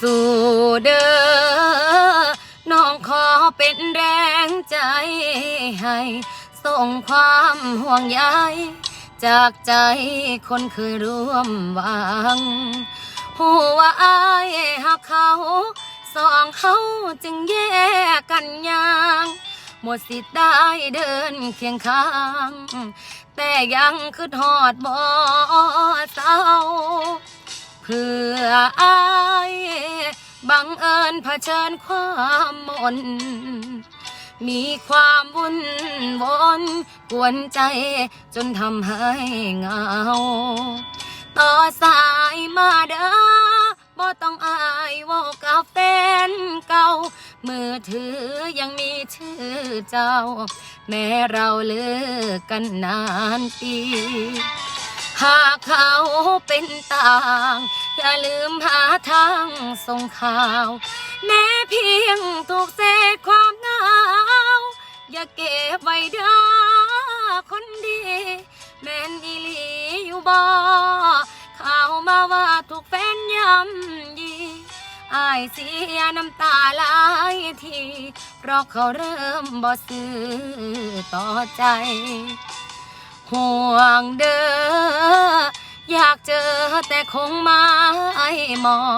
สู้เด้อน้องขอเป็นแรงใจให้ ส่งความห่วงใยจากใจคนเคยร่วมหวังหัวอายหักเขาสองเขาจึงแยกกันยางหมดสิทธิ์ได้เดินเคียงข้าง แต่ยังคือทอดบ่เศร้าเพื่ออา บังเอิญเผชิญความมน มีความวุ่นวนกวนใจจนทำให้เหงา ต่อสายมาเด้อบ่ต้องอายว่ากับแฟนเก่า มือถือยังมีชื่อเจ้า แม้เราเลิกกันนานปี หากเขาเป็นต่าง อย่าลืมหาทางส่งข่าว แม้เพียงถูกเศษความหนาว อย่าเก็บไว้เด้อคนดี แม่นอีหลีอยู่บ่ข่าวมาว่าถูกแฟนย่ำยีอายเสียน้ำตาหลายที เพราะเขาเริ่มบ่ซื้อต่อใจ ห่วงเด้อ อแต่คงไม่มอง